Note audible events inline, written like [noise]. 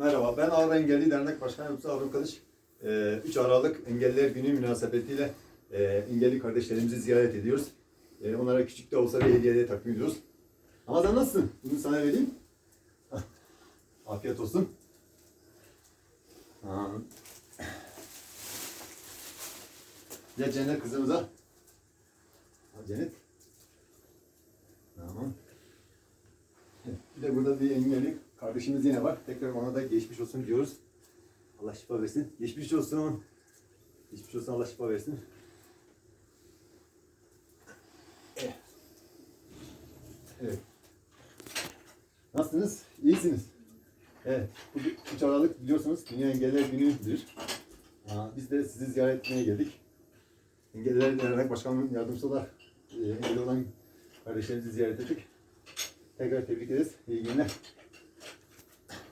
Merhaba, ben Ağrı Engelli Dernek Başkanı Yavuz Avrupa Kılıç. Ee, 3 Aralık Engelliler Günü münasebetiyle e, engelli kardeşlerimizi ziyaret ediyoruz. E, onlara küçük de olsa bir hediye de takdim ediyoruz. Ramazan nasılsın? Bunu sana vereyim. [laughs] Afiyet olsun. Gel Cennet kızımıza. Cennet. Bir de burada bir engelli kardeşimiz yine var. Tekrar ona da geçmiş olsun diyoruz. Allah şifa versin. Geçmiş olsun. Geçmiş olsun Allah şifa versin. Evet. Evet. Nasılsınız? İyisiniz. Evet. Bu 3 Aralık biliyorsunuz Dünya Engelliler Günü'dür. Biz de sizi ziyaret etmeye geldik. Engelliler Dernek Başkanı'nın yardımcısı olarak e, engelli olan kardeşlerimizi ziyaret ettik. Tekrar tebrik ederiz. İyi günler.